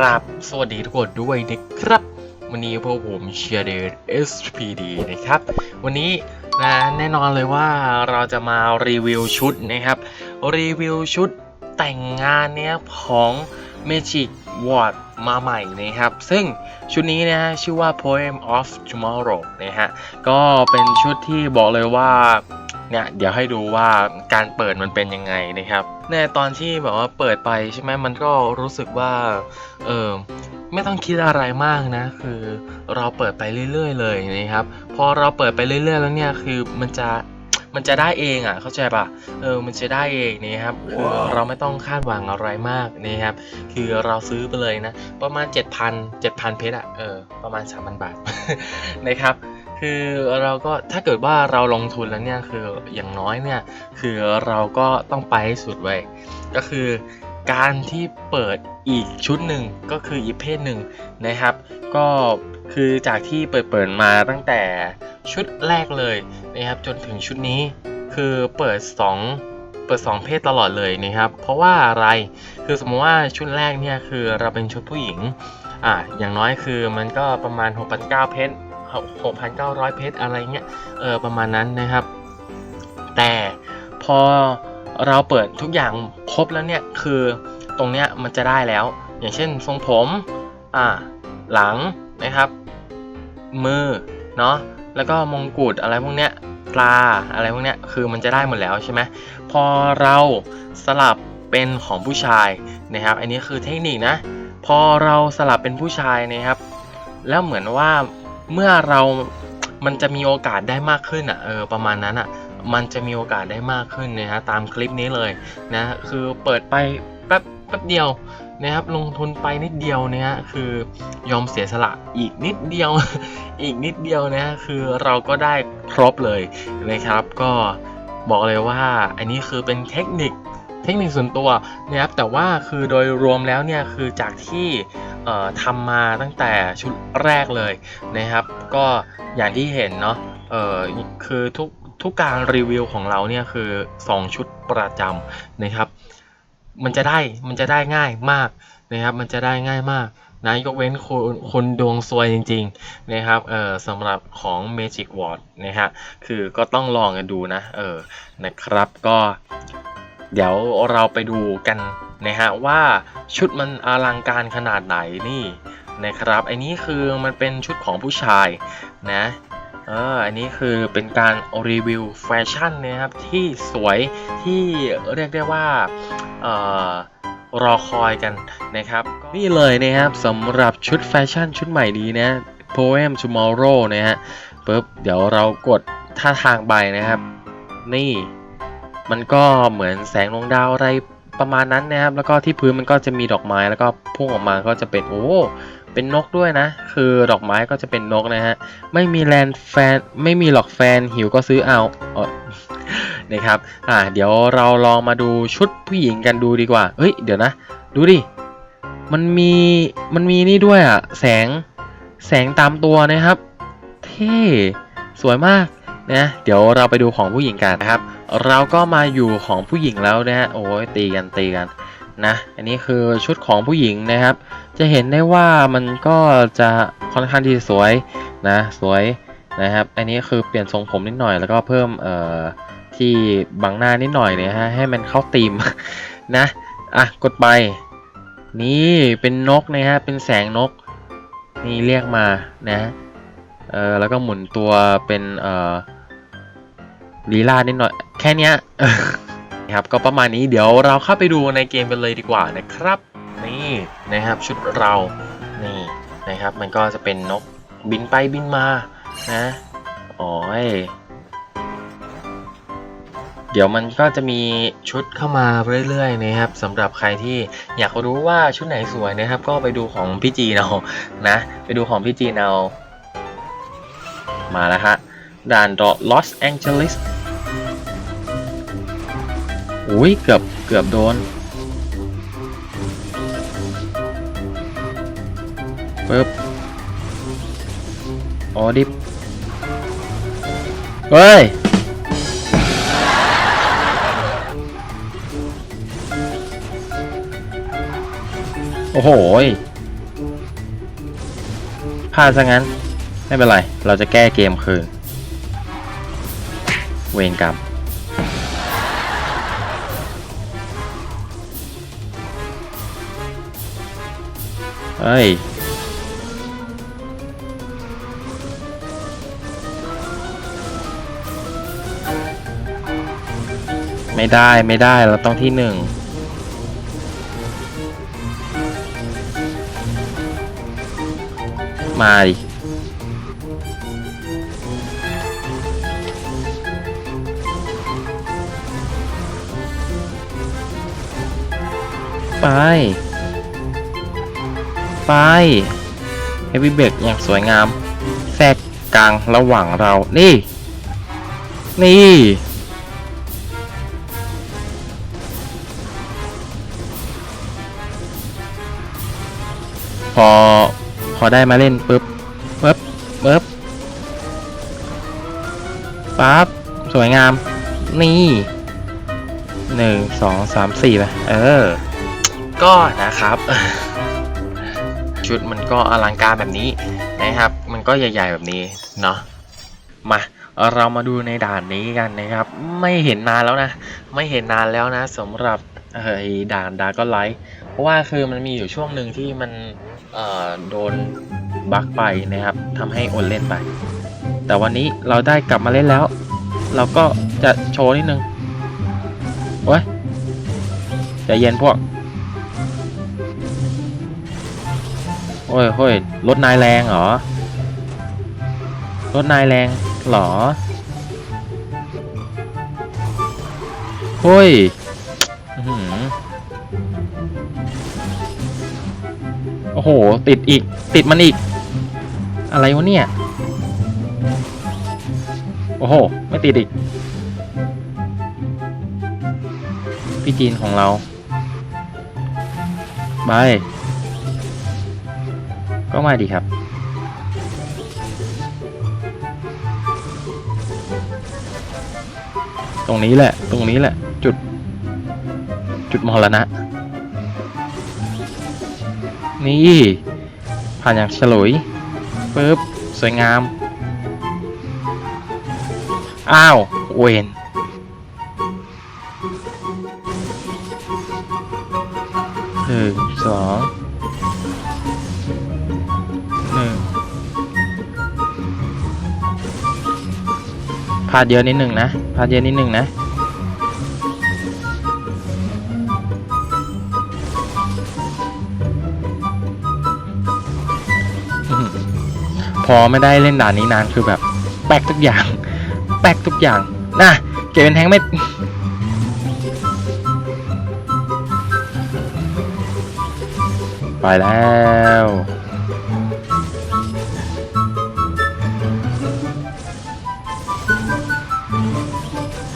คราบสวัสดีทุกคนด้วยนะครับ วันนี้พวกผมเชียร์เดย์ SPD นะครับ วันนี้นะแน่นอนเลยว่าเราจะมารีวิวชุดนะครับ รีวิวชุดแต่งงานเนี้ยของ Magic Ward มาใหม่นะครับ ซึ่งชุดนี้นะฮะชื่อว่า Poem of Tomorrow นะฮะ ก็เป็นชุดที่บอกเลยว่า เนี่ยเดี๋ยวให้ดูว่าการเปิดมันเป็นยังไงนะครับในตอนที่แบบว่าเปิดไปใช่ไหมมันก็รู้สึกว่าเออไม่ต้องคิดอะไรมากนะ คือเราเปิดไปเรื่อย ๆ เลยนะครับพอเราเปิดไปเรื่อย ๆ แล้วเนี่ยคือมันจะมันจะได้เองอะเข้าใจปะเออมันจะได้เองนะครับคือเราไม่ต้องคาดหวังอะไรมากนะครับคือเราซื้อไปเลยนะ ประมาณ 7,000 7,000เพชรอะเออประมาณ 3,000 บาทนะครับ คือเราก็ถ้าเกิดว่าเราลงทุนแล้วเนี่ยคืออย่างน้อยเนี่ยคือเราก็ต้องไปให้สุดไว้ก็คือการที่เปิดอีกชุดหนึ่งก็คืออีกเพศหนึ่งนะครับ ก็คือจากที่เปิดเปิดมาตั้งแต่ชุดแรกเลยนะครับจนถึงชุดนี้คือเปิด 2 เปิด 2 เพศตลอดเลยนะครับ เพราะว่าอะไรคือสมมติว่าชุดแรกเนี่ยคือเราเป็นชุดผู้หญิงอะอย่างน้อยคือมันก็ประมาณ 6 9 เพชร 6,900 เพชรอะไรเงี้ยเออประมาณนั้นนะครับ แต่พอเราเปิดทุกอย่างครบแล้วเนี่ยคือตรงเนี้ยมันจะได้แล้ว อย่างเช่นทรงผมอ่าหลังนะครับ มือเนาะแล้วก็มงกุฎอะไรพวกเนี้ยปลาอะไรพวกเนี้ยคือมันจะได้หมดแล้วใช่ไหมพอเราสลับเป็นของผู้ชายนะครับ อันนี้คือเทคนิคนะ พอเราสลับเป็นผู้ชายนะครับ แล้วเหมือนว่า เมื่อเรามันจะมีโอกาสได้มากขึ้นอะเออประมาณนั้นอะมันจะมีโอกาสได้มากขึ้นนะฮะตามคลิปนี้เลยนะคือเปิดไปแป๊บแป๊บเดียวนะครับลงทุนไปนิดเดียวนะฮะคือยอมเสียสละอีกนิดเดียว อีกนิดเดียวนะฮะคือเราก็ได้ครบเลยนะครับ ก็บอกเลยว่าอันนี้คือเป็นเทคนิคเทคนิคส่วนตัวนะครับแต่ว่าคือโดยรวมแล้วเนี่ยคือจากที่ ทำมาตั้งแต่ชุดแรกเลยนะครับ ก็อย่างที่เห็นเนาะคือทุกทุกการรีวิวของเราเนี่ยคือ 2 ชุดประจำนะครับ มันจะได้มันจะได้ง่ายมากนะครับ มันจะได้ง่ายมากนะยกเว้นคนคนดวงซวยจริงๆนะครับเออสำหรับของ Magic Ward นะฮะคือก็ต้องลองกันดูนะเออนะครับก็เดี๋ยวเราไปดูกัน นะฮะว่าชุดมันอลังการขนาดไหนนี่นะครับอันนี้คือมันเป็นชุดของผู้ชายนะเอออันนี้คือเป็นการรีวิวแฟชั่นนะครับที่สวยที่เรียกได้ว่าเออรอคอยกันนะครับ นี่เลยนะครับสำหรับชุดแฟชั่นชุดใหม่นี้นะ Poem Tomorrow นะฮะปุ๊บเดี๋ยวเรากดท่าทางไปนะครับ นี่มันก็เหมือนแสงดวงดาวอะไร ประมาณนั้นนะครับ แล้วก็ที่พื้นมันก็จะมีดอกไม้แล้วก็พุ่งออกมาก็จะเป็นโอ้เป็นนกด้วยนะ คือดอกไม้ก็จะเป็นนกนะฮะ ไม่มีแลนแฟน ไม่มีหรอกแฟนหิวก็ซื้อเอาเออนะครับ อ่า เดี๋ยวเราลองมาดูชุดผู้หญิงกันดูดีกว่า เฮ้ย เดี๋ยวนะ ดูดิ มันมี มันมีนี่ด้วยอะแสง แสงตามตัวนะครับ เท่ สวยมากนะ เดี๋ยวเราไปดูของผู้หญิงกันนะครับ เราก็มาอยู่ของผู้หญิงแล้วนะฮะโอ้ยตีกันตีกันนะอันนี้คือชุดของผู้หญิงนะครับ จะเห็นได้ว่ามันก็จะค่อนข้างที่สวยนะสวยนะครับ อันนี้คือเปลี่ยนทรงผมนิดหน่อย แล้วก็เพิ่มเอ่อที่บังหน้านิดหน่อยนี่ยฮะให้มันเข้าธีมนะอะกดไป นี่เป็นนกนะฮะเป็นแสงนก นี่เรียกมานะเออแล้วก็หมุนตัวเป็นเอ่อ ลีลานิดหน่อย แค่เนี้ยครับก็ประมาณนี้เดี๋ยวเราเข้าไปดูในเกมกันเลยดีกว่านะครับ นี่นะครับชุดเรานี่นะครับมันก็จะเป็นนกบินไปบินมานะโอ้ยเดี๋ยวมันก็จะมีชุดเข้ามาเรื่อยๆนะครับสำหรับใครที่อยากรู้ว่าชุดไหนสวยนะครับ ก็ไปดูของพี่จีนเอานะ ไปดูของพี่จีนเอามาแล้วฮะด่านดอลอสแอุ้ยเกือบเกือบโดนปึ๊บอ๋อดิบเฮ้ยโอ้โหพลาดซะงั้น ไม่เป็นไร เราจะแก้เกมคืน เวรกรรม เฮ้ยไม่ได้ไม่ได้เราต้องที่หนึ่งมาดิไป ไปเฮฟวี่เบรกอย่างสวยงาม แทรกกลางระหว่างเรา นี่ นี่ พอ พอได้มาเล่นปุ๊บปุ๊บปุ๊บปั๊บ สวยงาม นี่หนึ่งสองสามสี่ไปเออ ก็นะครับ ชุดมันก็อลังการแบบนี้นะครับ มันก็ใหญ่ ๆแบบนี้เนาะมาเรามาดูในด่านนี้กันนะครับ ไม่เห็นนานแล้วนะ ไม่เห็นนานแล้วนะสำหรับเออไอ้ด่านดาก็ไลท์เพราะว่าคือมันมีอยู่ช่วงหนึ่งที่มันเอ่อโดนบั๊กไปนะครับทำให้อดเล่นไป แต่วันนี้เราได้กลับมาเล่นแล้ว เราก็จะโชว์นิดนึงโอ้ยใจเย็นพวก โอ้ยโอ้ยรถนายแรงเหรอ รถนายแรงเหรอเฮ้ยโอ้โห ติดอีก ติดมันอีก อะไรวะเนี่ย โอ้โห ไม่ติดอีก พี่จีนของเราบาย ก็มาดีครับ ตรงนี้แหละ ตรงนี้แหละ จุด จุดมรณะ นี่ ผ่านอย่างฉลุยปึ๊บ สวยงาม อ้าว เวนหนึ่งสอง พลาดเยอะนิดหนึ่งนะพลาดเยอะนิดหนึ่งนะพอไม่ได้เล่นด่านนี้นานคือแบบ แปลกทุกอย่าง แปลกทุกอย่างนะเก็บเป็นแทงไม่ไปแล้ว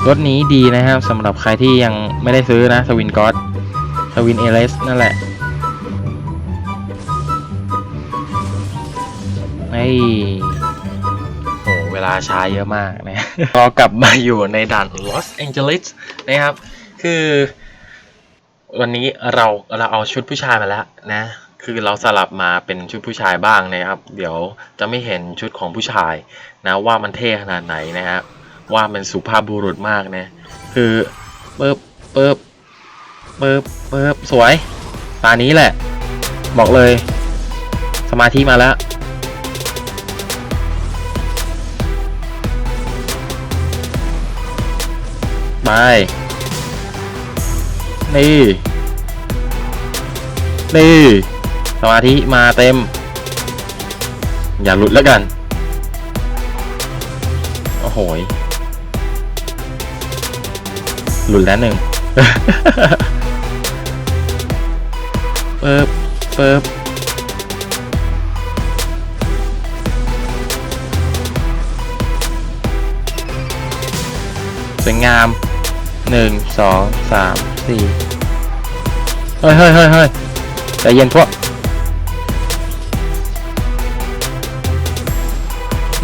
รถนี้ดีนะครับสำหรับใครที่ยังไม่ได้ซื้อนะสวินก็อสสวินเอเลสนั่นแหละไอ้โหเวลาช้าเยอะมากนะพอกลับมาอยู่ในด่านลอสแองเจลิสนะครับ คือ วันนี้เราเราเอาชุดผู้ชายมาแล้วนะ คือเราสลับมาเป็นชุดผู้ชายบ้างนะครับ เดี๋ยวจะไม่เห็นชุดของผู้ชายนะว่ามันเท่ขนาดไหนนะครับ ว่ามันสุภาพบุรุษมากนะ คือเปิบเปิบเปิบเปิบสวย ตานี้แหละ บอกเลย สมาธิมาแล้วไปนี่ นี่ สมาธิมาเต็ม อย่าหลุดแล้วกัน โอ้โห หลุดแล้วหนึ่งเปิบเปิบสวยงามหนึ่งสองสามสี่เฮ้ยเฮ้ยเฮ้ยเฮ้ยใจเย็นพวก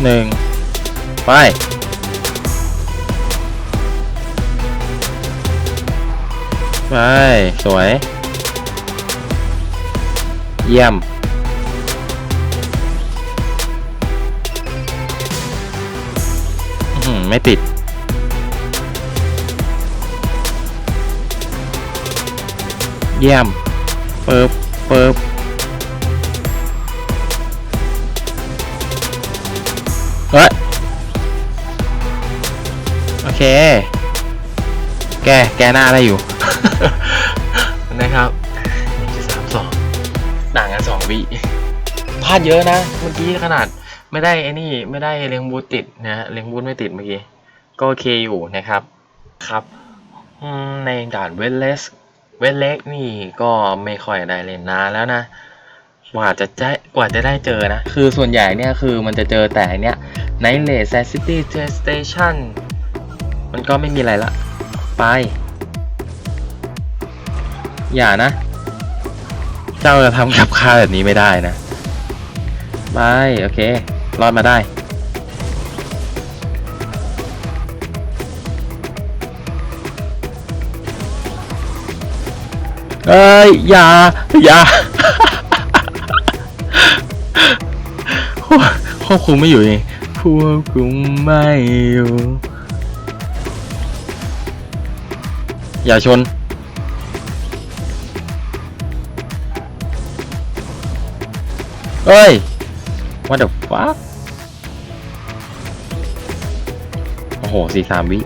หนึ่งไป ไป สวย เยี่ยม ไม่ติด เยี่ยม เปิบเปิบเฮ้ย โอเค แก แกหน้าอะไรอยู่ นะครับนี่คือสามสองต่างกันสองวิพลาดเยอะนะ เมื่อกี้ขนาดไม่ได้ไอ้นี่ไม่ได้เลี้ยงบูทติดนะฮะเลี้ยงบูทไม่ติดเมื่อกี้ ก็โอเคอยู่นะครับครับอืมในด่านเวทเลสเวทเล็กนี่ก็ไม่ค่อยได้เล่นนานแล้วนะกว่าจะได้กว่าจะได้เจอนะ คือส่วนใหญ่เนี่ยคือมันจะเจอแต่เนี้ยในเลสซิตี้สเตชันมันก็ไม่มีอะไรละ ไป อย่านะ เจ้าจะทำกับข้าแบบนี้ไม่ได้นะไปโอเค รอดมาได้ เอ้ย อย่า อย่าควบควบคุมไม่อยู่เองควบคุมไม่อยู่ อย่าชน เอ้ย what the fuck โอ้โหสี่สามวิ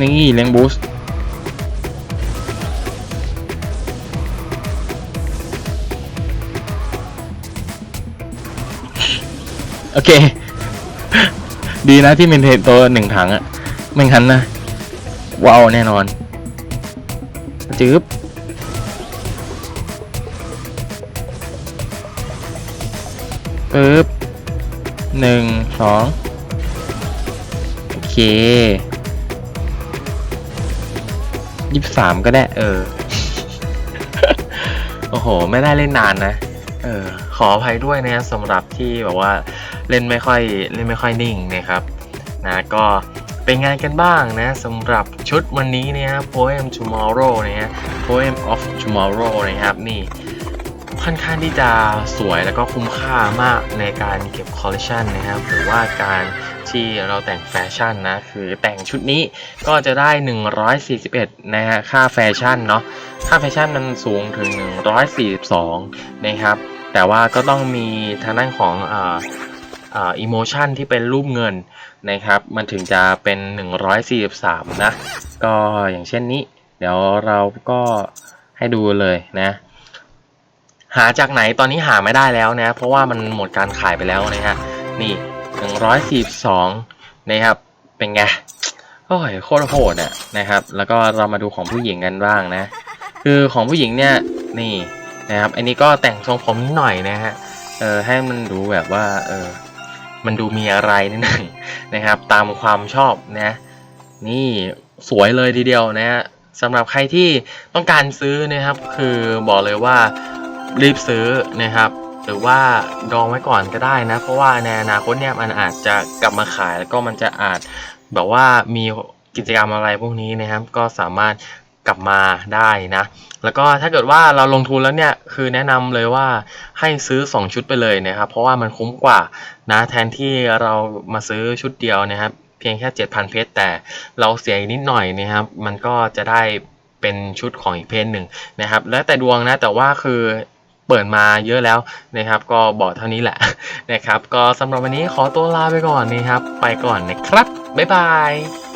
นี่เลี้ยงบูสต์โอเค ดีนะที่เป็นเทตัวหนึ่งถังอะไม่งั้นนะว้าวแน่นอน จืบปึ๊บหนึ่งสองโอเคยี่สามก็ได้ เออ โอ้โห ไม่ได้เล่นนานนะ เออ ขออภัยด้วยนะสำหรับที่แบบว่าเล่นไม่ค่อยเล่นไม่ค่อยนิ่งนะครับ นะก็ เป็นไงกันบ้างนะสำหรับชุดวันนี้เนี่ย Poem Tomorrow นะฮะ Poem of Tomorrow นะครับนี่ค่อนข้างที่จะสวยแล้วก็คุ้มค่ามากในการเก็บคอลเลคชันนะครับหรือว่าการที่เราแต่งแฟชั่นนะคือแต่งชุดนี้ก็จะได้ 141 นะฮะค่าแฟชั่นเนาะค่าแฟชั่นมันสูงถึง 142 นะครับ แต่ว่าก็ต้องมีทางด้านของอ่าอ่า emotion ที่เป็นรูปเงิน นะครับ มันถึงจะเป็น 143 นะ ก็อย่างเช่นนี้ เดี๋ยวเราก็ให้ดูเลยนะ หาจากไหนตอนนี้หาไม่ได้แล้วนะ เพราะว่ามันหมดการขายไปแล้วนะฮะ นี่ 142 นะครับ เป็นไง โอ้ยโคตรโหดอะนะครับ แล้วก็เรามาดูของผู้หญิงกันบ้างนะ คือของผู้หญิงเนี่ยนี่นะครับ อันนี้ก็แต่งทรงผมนิดหน่อยนะฮะ เออให้มันดูแบบว่า เออ มันดูมีอะไรนิดหนึ่งนะครับ ตามความชอบนะนี่สวยเลยทีเดียวนะฮะสำหรับใครที่ต้องการซื้อนะครับ คือบอกเลยว่ารีบซื้อนะครับ หรือว่าดองไว้ก่อนก็ได้นะ เพราะว่าในอนาคตเนี่ยมันอาจจะกลับมาขายแล้วก็มันจะอาจแบบว่ามีกิจกรรมอะไรพวกนี้นะครับ ก็สามารถ กลับมาได้นะ แล้วก็ถ้าเกิดว่าเราลงทุนแล้วเนี่ยคือแนะนำเลยว่าให้ซื้อ 2 ชุดไปเลยนะครับ เพราะว่ามันคุ้มกว่านะแทนที่เรามาซื้อชุดเดียวนะครับ เพียงแค่ 7,000 เพชรแต่เราเสียนิดหน่อยนะครับ มันก็จะได้เป็นชุดของอีกเพจหนึ่งนะครับ แล้วแต่ดวงนะแต่ว่าคือเปิดมาเยอะแล้วนะครับ ก็บอกเท่านี้แหละนะครับ ก็สำหรับวันนี้ขอตัวลาไปก่อนนะครับ ไปก่อนนะครับ บ๊ายบาย